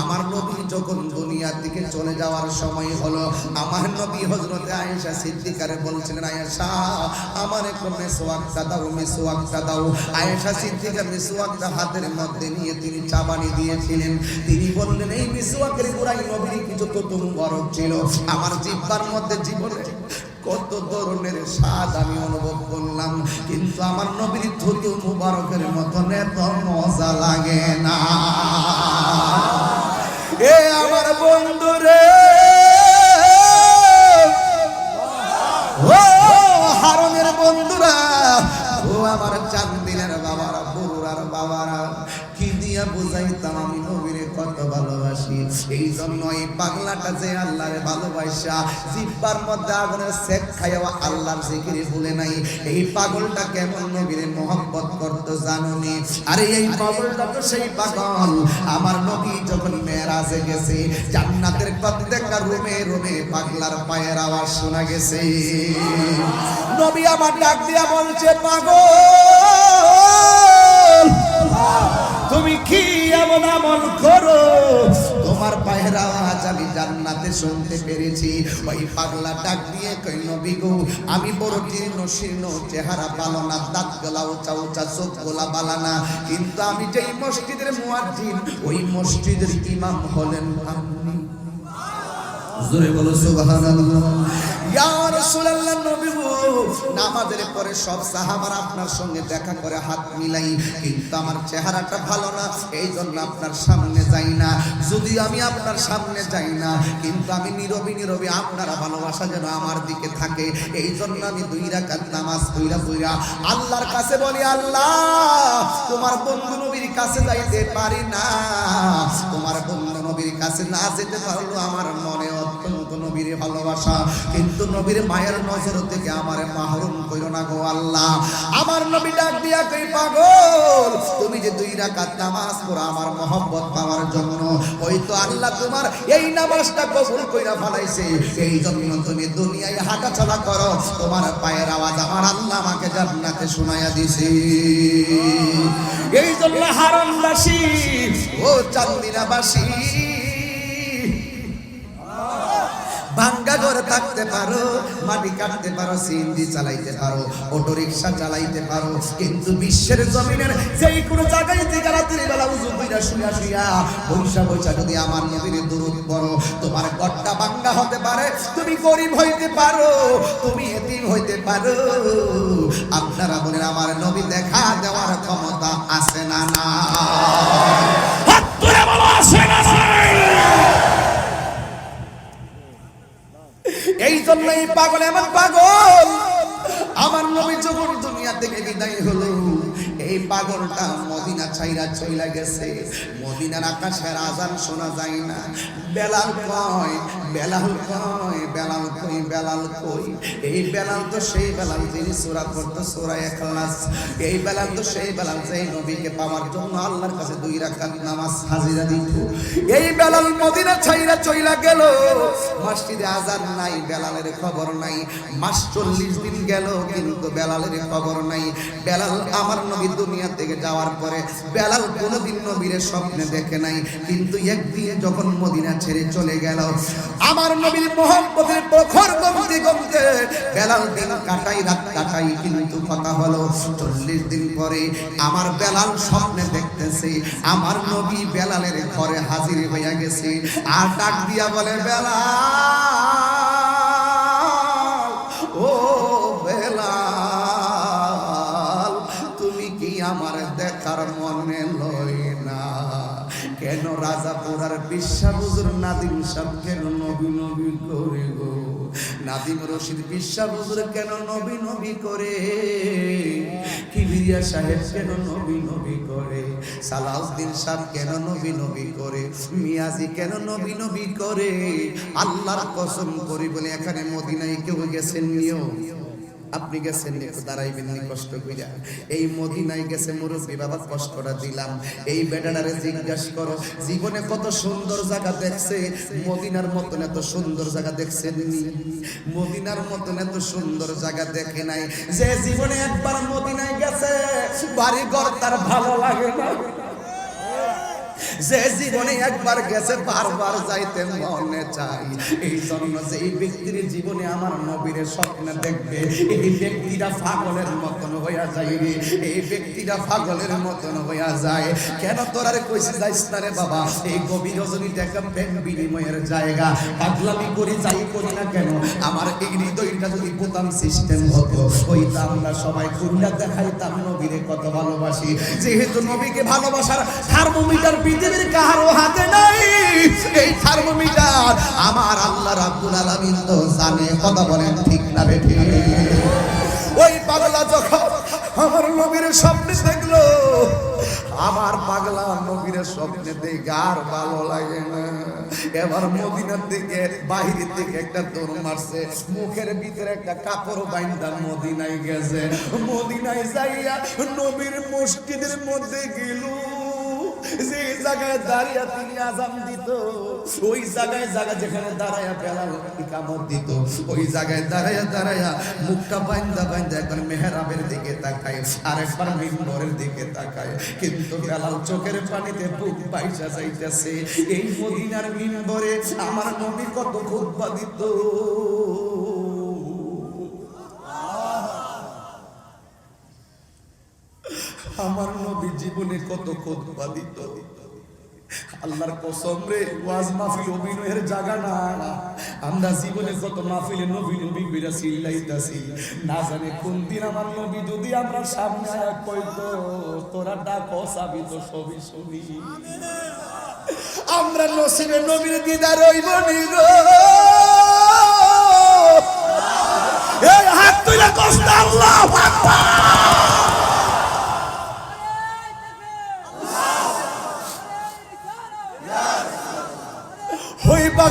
আমার নবী যখন দুনিয়ার দিকে চলে যাওয়ার সময় হলো, আমার নবী হজরত আয়েশা সিদ্দিকারে বলছিলেন, আয়েশা, আমার একটু মেসোয়াকটা দাও মেসোয়াকটা দাও। আয়েশা সিদ্দিকা মেসোয়াকটা হাতের মধ্যে নিয়ে তিনি চাবানি দিয়েছিলেন। তিনি বললেন, এই মেসোয়াকের গোড়াই নবীর কিছু তো মুবারক ছিল। আমার জিব্বার মধ্যে জীবনে কত ধরনের স্বাদ আমি অনুভব করলাম, কিন্তু আমার নবীর থুতু মুবারকের মতন এত মজা লাগে না। এ আমার বন্ধুরে ও এই যে আল্লাহরে ভালোবাসা, জিব্বার মধ্যে আগুনের সেক খাইয়া আল্লাহর জিকিরে ভুলে নাই। এই পাগলটা কেমন নবীরে মোহাম্মত করতো জানুনি? আরে এই পাগলটা তো সেই পাগল। আমার নবী যখন মেরাজে গেছে, জান্নাতের প্রত্যেকটা রুমে রুমে পাগলার পায়ের আওয়াজ শোনা গেছে। নবী আমার ডাক দিয়া বলছে, পাগল, তুমি কি এমন আমল করো? তোমার পায়ের আওয়াজ আমি জান্নাতে শুনতে পেরেছি। ওই পাগলা ডাক দিয়ে কই, নবী গো, আমি বড় জীর্ণ শীর্ণ চেহারা পালনা দাঁত গলা উঁচা উঁচা, চোখ গোলা বালানা কিন্তু আমি যেই মসজিদের মুয়াজ্জিন, ওই মসজিদের ইমাম হলেন আপনি। জোরে বলো, সুবহানাল্লাহ। চেহারাটা ভালো না এই জন্য আপনার সামনে যাই না। যদি আমি আপনার সামনে যাই না, কিন্তু আমি নীরবি নীরবি আপনারা ভালোবাসা যেন আমার দিকে থাকে এই জন্য আমি দুই রাকাত নামাজ পইরা পইরা আল্লাহর কাছে বলি, আল্লাহ, তোমার বন্ধু নবীর কাছে যাইতে পারি না। তোমার বন্ধু নবীর কাছে না যেতে পারল আমার মনে নবীর ভালোবাসা। কিন্তু নবীর মায়ের নজর থেকে আমার মাহরুম কইরো না গো আল্লাহ। আমার নবী ডাক দিয়া কই, পাগল, তুমি যে দুই রাকাত নামাজ পড়ো আমার মহব্বত পাওয়ার জন্য, ওই তো আল্লাহ তোমার এই নামাজটা কবুল কইরা ফলাইছে। এই জন্য তুমি দুনিয়ায় হাঁটা করো, তোমার পায়ের আওয়াজ আমার আল্লাহ আমাকে জান্নাতে শোনায়া দিছে। এই জন্য হারমবাসী ও চান্দিনাবাসী ভাঙ্গা ঘরে থাকতে পারো, মাটি কাটতে পারো সিএনজি চালাইতে পারো অটো রিক্সা চালাইতে পারো, কিন্তু বিশ্বের জমিনের যেই কোনো জায়গায় থেকে রাতের বেলা উজু কইরা শুয়া শুয়া বৈশা বৈশা যদি আমার নবীর দূরত পড়ো, তোমার গড়টা ভাঙ্গা হতে পারে, তুমি গরিব হইতে পারো, তুমি এতিম হইতে পারো। আপনারা বলেন, আমার নবী দেখা দেওয়ার ক্ষমতা আছে না না এই পাগল, এমন পাগল। আমার নবী যখন দুনিয়া থেকে বিদায় হলো, এই পাগলটা মদিনা ছাইরা চইলা গেছে। মদিনার আকাশের আজান শোনা যায় না। বেলাল কয় বেলাল কয়, বেলাল কই বেলাল কই? এই বেলাল তো সেই বেলাল যিনি সূরা পড়তো, সূরা ইখলাস। এই বেলাল তো সেই বেলাল যেই নবীকে পাওয়ার জন্য আল্লাহর কাছে দুই রাকাত নামাজ হাজিরা দিত। এই বেলাল মদিনা ছাইরা চইলা গেল। মসজিদে আজান নাই, বেলালের খবর নাই। মাস চল্লিশ দিন গেল, কিন্তু বেলালের খবর নাই। বেলাল আমার নবী দুনিয়া থেকে যাওয়ার পরে বেলাল কোনোদিন নবীর স্বপ্নে দেখে নাই। কিন্তু একদিন যখন মদিনা ছেড়ে চলে গেল আমার নবীর মোহাম্মদের প্রখর গমতে গমতে বেলাল দিন কাটাই, রাত কাটাই, কিন্তু কথা হলো চল্লিশ দিন পরে আমার বেলাল স্বপ্নে দেখতেছে, আমার নবী বেলালের ঘরে হাজির হইয়া গেছে। আর ডাক দিয়া বলে, বেলাল! রাজাপুরার বিশ্বাবুজুর নাদিম সাহ কেন নবী নবী করে গো? নাদিম রশিদ বিশ্বাবুজুর কেন নবী নবী করে? কিবিরিয়া সাহেব কেন নবী নবী করে? সালাউদ্দিন সাহ কেন নবী নবী করে? মিয়াজি কেন নবী নবী করে? আল্লাহর কসম করি বলে এখানে মদিনায় কেউ গেছেন নিও। আপনি গেছেন দাঁড়াইবেন নি কষ্ট কইরা। এই মদিনায় গেছে মুরব্বী বাবা, কষ্টটা দিলাম। এই বেটাটারে জিজ্ঞাসা করো, জীবনে কত সুন্দর জায়গা দেখছে? মদিনার মতন এত সুন্দর জায়গা দেখছেন নি? মদিনার মতন এত সুন্দর জায়গা দেখে নাই। যে জীবনে একবার মদিনায় গেছে বাড়ি ঘর তার ভালো লাগে না। যে জীবনে একবার গেছে, বারবার যাইতে মনে চাই। এই জন্য যে এই ব্যক্তির জীবনে আমার নবীর স্বপ্ন দেখবে, এই ব্যক্তিটা পাগলের মতন হইয়া রে এই ব্যক্তিটা পাগলের মতন হইয়া যায়। কেন তোর আরে কইছে যাইস না বাবা? এই গভীর রজনীতে একটা প্রেম বিনিময়ের জায়গা। পাগলামি করি, যাই করি না কেন? আমার এই হৃদয়টা যদি বোতাম সিস্টেম হতো ওইটা আমরা সবাই খুলনা দেখাইতাম নবীরে কত ভালোবাসি। যেহেতু নবীকে ভালোবাসার থার্মোমিটার পৃথিবীর কাহারও হাতে নাই। এই থার্মোমিটার আমার আল্লাহ রাব্বুল আলামিন তো জানে, কথা বলেন ঠিক না রে ওই পাগলা যখন আমার নবীর স্বপ্নে দেখল, আমার পাগলা নবীর স্বপ্নে দেখে আর ভালো লাগে না। এবার মদিনার দিকে, বাহিরের দিকে একটা দৌড় মারছে, মুখের ভিতরে একটা কাপড় বাইন্দা মদিনায় গেছে। মদিনায় যাইয়া নবীর মসজিদের মধ্যে গেল। জায়গায় দাঁড়িয়ে তিনি আজাম দিত। ওই জায়গায় জায়গা যেখানে বেলাল ইকামত দিত, ওই জায়গায় মুখটা বাইন্দা বাইন্দা একবার মেহরাবের দিকে তাকায় মিম্বরের দিকে তাকায়। কিন্তু বেলাল চোখের পানিতে বুক বাইসা যাইতেছে, এই মদিনার মিম্বরে আমার নবী কত খুতবা দিত। আমার জীবনে কত খুতবা দিত আল্লাহর কসম রে, ওয়াজ মাহফিল অভিনয়ের জায়গা না। আমরা জীবনে কত মাহফিলে নবী নবী বিরা চিল্লাইতাছি। না জানে কোন দিন আমার নবী যদি আমরা সামনে কইতো তোরা ডাক, অসাবি তো সবই শুনি। আমরা নসিবে নবীর দিদার হইব নি গো। এই হাত তুলে কষ্ট, আল্লাহ ওই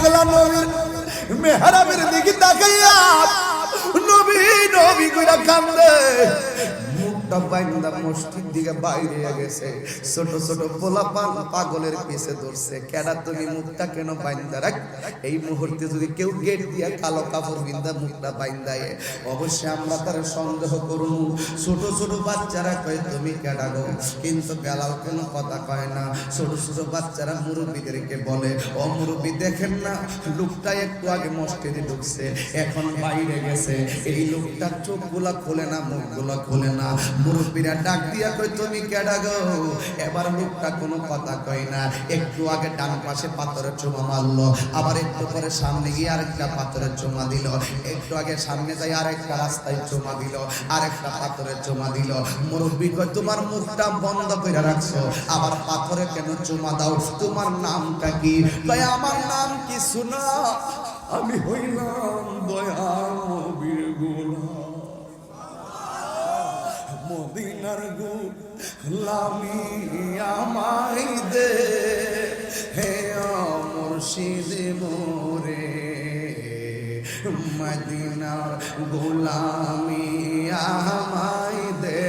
পাগলা নবীর মেহরাবের দিকে তাকাইয়া নবী নবী কইরা কান্দে। মুখটা বাইন্দা মসজিদ দিকে বাইরে গেছে। ছোট ছোট পোলা পান পাগলের পিছে ধরছে। কেডা তুমি মুখটা কেন বাইন্দা রাখ? এই মুহূর্তে যদি কেউ গেট দিয়া কালো কাপড় বিন্দা মুখটা বাইন্দায়, অবশ্যই আমরা তার সন্দেহ করুন। ছোট ছোট বাচ্চারা কয়, তুমি কেডা গো? কিন্তু বেলাও কোনো কথা কয় না। ছোট ছোট বাচ্চারা মুরব্বীদেরকে বলে, ও মুরব্বী, দেখেন না, লোকটা একটু আগে মসজিদে ঢুকছে। এখন বাইরে গেছে। এই লোকটার চোখগুলা খোলে না, মুখগুলা খোলে না। মুরব্বীরা ডাক দিয়া কই তুমি কেডা গো? এবার লোকটা কোনো কথা কয় না। একটু আগে ডান পাশে পাথরের চুমা মারলো, আবার একটু পরে সামনে গিয়ে আরেকটা পাথরের চোমা দিল। একটু আগে সামনে যাই আরেকটা রাস্তায় চোমা দিল, আরেকটা পাথরের চোমা দিল। মুরব্বী কয়, তোমার মুখটা বন্ধ করে রাখছো, আবার পাথরে কেন চোমা দাও? তোমার নামটা কি? কয়, আমার নাম কি শোনা আমি হইলাম দয়াল নবীর গোলাম। মদিনার গুলামি আমাই দে। হে মুর্শিদ মোরে, মদিনার গোলামি আমাই দে।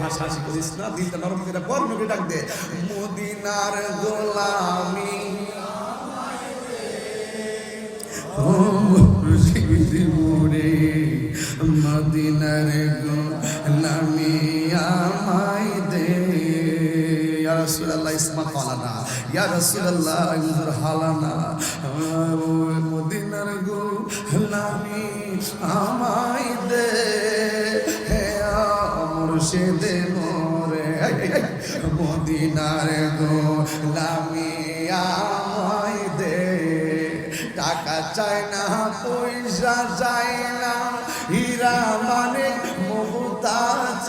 হাসাহাসি করিস না দিলটা নরম করে বর্ণকে ডাক দে। মদিনার গোলামি মুরে, মদিনার গোলামি আমায় দে ইয়া রাসূলুল্লাহ ইসমা কালানা হালানা ও মদিনার গোলামি আমায় দে হে মুর্শিদ মোরে মদিনার গোলামি আমায় দে টাকা চাই না পয়সা চাই না হীরা মানে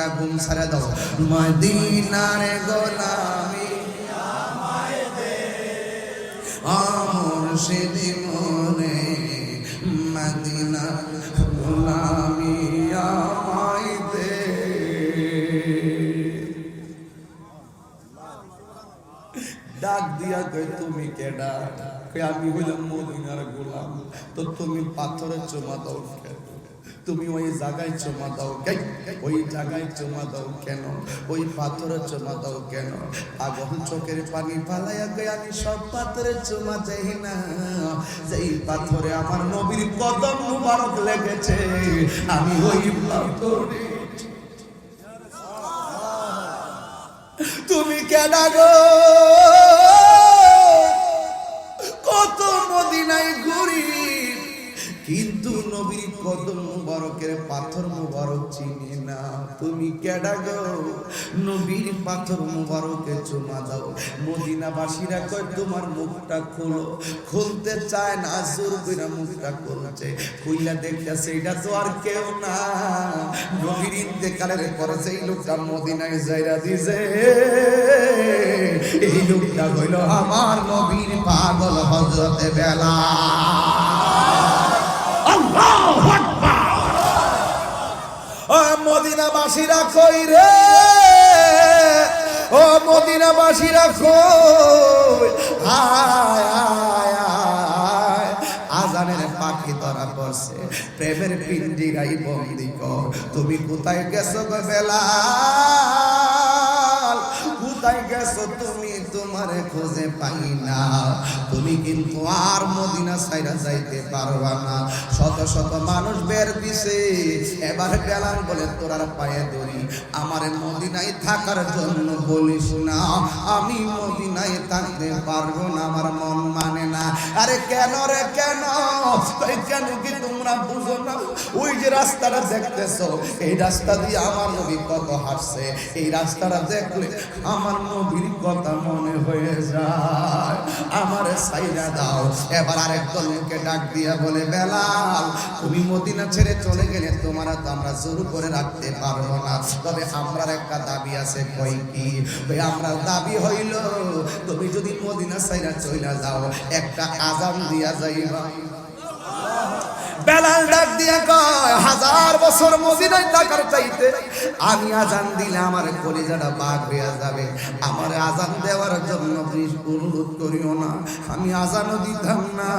না ঘুম সারা দাও। মদিনার গোলামি আমর সেদি মনে মদিনা গোলামি আমায় দে। ডাক দিয়া কই তুমি কেডা? কই আমি হইলাম মদিনার গোলাম। তো তুমি পাথরে চুমা দাও কেন? তুমি ওই জায়গায় চুমা দাও কেন ওই জায়গায় চুমা দাও কেন? ওই পাথরে চুমা দাও কেন? পাগল চোখের পানি পালাইয়া কই আমি সব পাথরে চুমা চাই না? যেই পাথরে আমার নবীর কদম মুবারক লেগেছে আমি ওই পাথরে তুমি কেন গো? কদম মুবারকের পাথর মুবারক চিনি না। তুমি কেডা গো? নবীর পাথর মুবারকে চুমা দাও। মদিনাবাসীরা কয়, তোমার মুখটা খোলো। খুলতে চায় না, জোর করে মুখটা খুলছে। খুইলা দেখতেছে, এটা তো আর কেউ না। নবীর ইন্তেকালের পরে সেই লোকটা মদিনায় যাইরা দিছে, এই লোকটা হইল আমার নবীর পাগল হজরতে বেলা। মদিনাবাসীরা কই রে? ও মদিনাবাসীরা কই? আয় আয় আজানের পাখি ধরা পড়ছে। প্রেমের পিঞ্জিরাই বন্দি কর। তুমি কোথায় গেছো গো বেলাল কোথায় গেছো, তুমি তোমারে খুঁজে পাই না। তুমি কিন্তু আর মদিনা সাইরা যাইতে পারবা না। শত শত মানুষ বের দিছে। এবার বেলাল বলে তোরার পায়ে ধরি আমার মদিনায় থাকার জন্য বলিস না। আমি মদিনায় থাকতে পারব না, আমার মন মানে না। আরে কেন রে, কেন? কেন কি তোমরা বুঝো না? ওই যে রাস্তাটা এই রাস্তা দিয়ে আমার নবী কত হাসছে এই রাস্তাটা দেখলে আমার নবীর কথা মনে হয়ে যায়। আমার সাইরা দাও। এবার ডাক দিয়া বলে, বেলাল, তুমি মদিনা ছেড়ে চলে গেলে তোমার তো আমরা জোর করে রাখতে পারব না। তবে আমরার একটা দাবি আছে, কই কি? আমরা দাবি হইল, তুমি যদি মদিনা সাইরা চইলা যাও, একটা আজান দিয়া যাইবা। বেলাল ডাক দিয়া কয় হাজার বছর মদিনায় থাকার চাইতে আমি আজান দিলে আমার কলিজাটা বাঘ হয়ে যাবে। আমার আজান দেওয়ার জন্য প্লিজ অনুরোধ করিও না। আমি আজানও দিতাম না,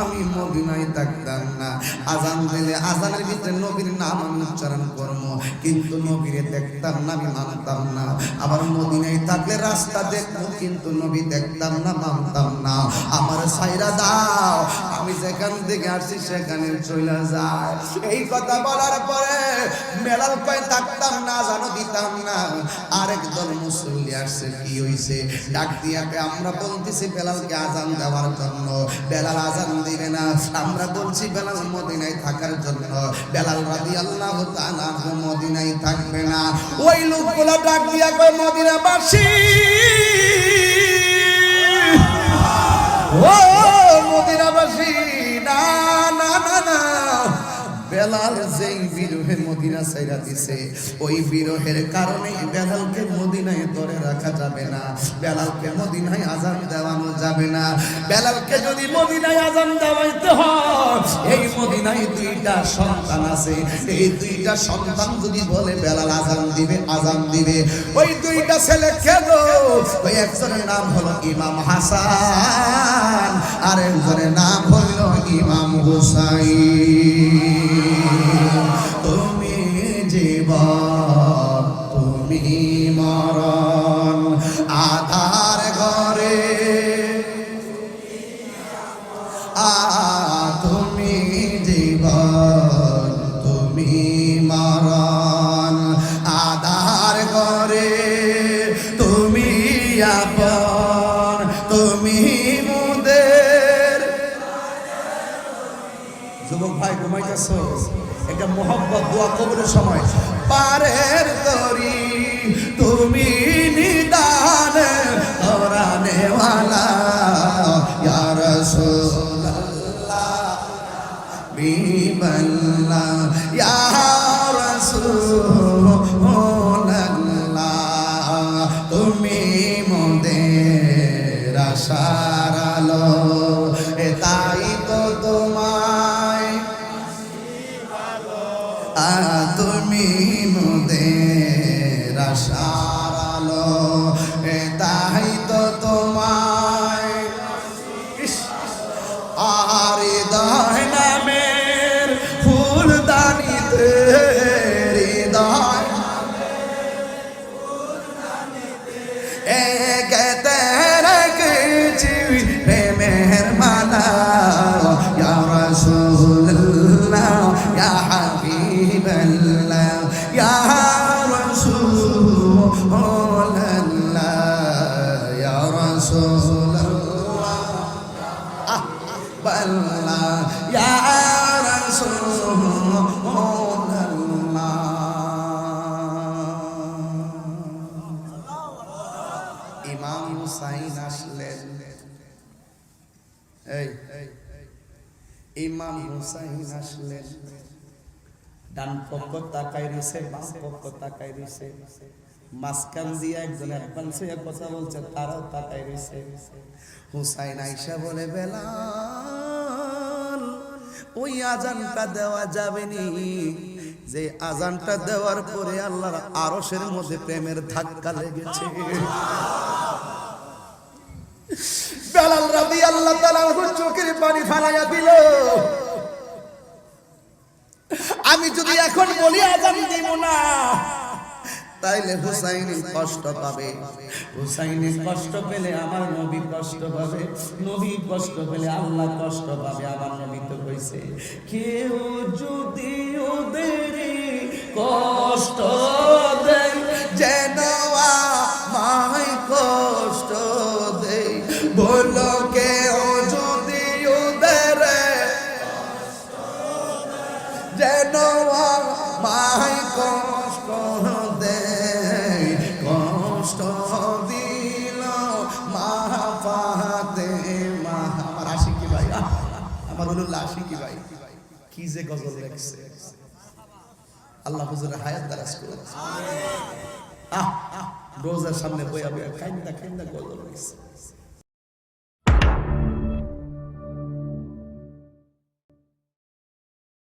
আমি মদিনায় থাকতাম না। আজান দিলে আজানের ভিতরে নবীর নাম আমি উচ্চারণ করব। কিন্তু নবীরে দেখতাম না, আমি মানতাম না। আবার মদিনায় থাকলে রাস্তা দেখব, কিন্তু নবী দেখতাম না, মানতাম না। আমার সাইরা দাও, আমি যেখান থেকে আসছি সেখানে চলে যায়। এই কথা বলার পরে মেলাল কয় থাকতাম না, জানো দিতাম না। আরেক দল মুসল্লি আসছে, কি হইছে? ডাক দিয়াকে আমরা বলতেছি বেলালকে আজান দেওয়ার জন্য। বেলাল আজান দিবে না। আমরা বলছি বেলাল মদিনায় থাকার জন্য। বেলাল রাদি আল্লাহ তাআলা মদিনায় থাকবে না। ওই লোকগুলো ডাক দিয়া কয়, মদিনাবাসী! ও বেলাল যেই বিরহের মদিনা সাইরা দিছে, ওই বিরহের কারণে বেলালকে মদিনায় ধরে রাখা যাবে না। বেলালকে মদিনায় আজান দেওয়ানো যাবে না। বেলালকে যদি মদিনায় আজান দেওয়াইতে হয়, এই মদিনায় দুইটা সন্তান আছে। এই দুইটা সন্তান যদি বলে, বেলাল আজান দিবে আজান দিবে। ওই দুইটা ছেলে কেন ওই একজনের নাম হলো ইমাম হাসান আর একজনের নাম হলো ইমাম হুসাইন। তুমি জীবন তুমি মরণ আধার ঘরে। আ তুমি জীবন তুমি মোহাম্মদ দোয়া কবরের সময়। পারের তরি তুমি নিদান তোরা নেওয়ালা ইয়ার বিমল্লা তুমি মোদের আশা। মোদের ইমাম হুসাইন আসলেন। এই, ইমাম হুসাইন আসলেন। ডান পক্ষ তাকাই রয়েছে, বাম পক্ষ তাকাই রয়েছে। মাঝখান দিয়ে একজন অ্যাডভান্স হয়ে কথা বলছে, তারাও তাকাই রয়েছে। হুসাইন আইসা বলে, বেলাল, ওই আজানটা দেওয়া যাবে নি। যে আজানটা দেওয়ার পরে আল্লাহর আরশের মধ্যে প্রেমের ধাক্কা লেগেছে। বেলাল রাবি আল্লাহ তাআলা চোখের পানি ফালাইয়া দিল। আমি যদি এখন বলি আজান দিব না, তাইলে হুসাইনি কষ্ট পাবে। হুসাইনি কষ্ট পেলে আমার নবী কষ্ট পাবে, নবী কষ্ট পেলে আল্লাহ কষ্ট পাবে, আমার নবী তো কইছে, কেউ যদি ওদের কষ্ট আশিকি ভাই? কি যে গজল লেখছে। আল্লাহ হুজুরের হায়াত দারাজ করে আহ, রোজার সামনে বইয়া বইয়া খাইন্দা খাইন্দা গজল লেখছে।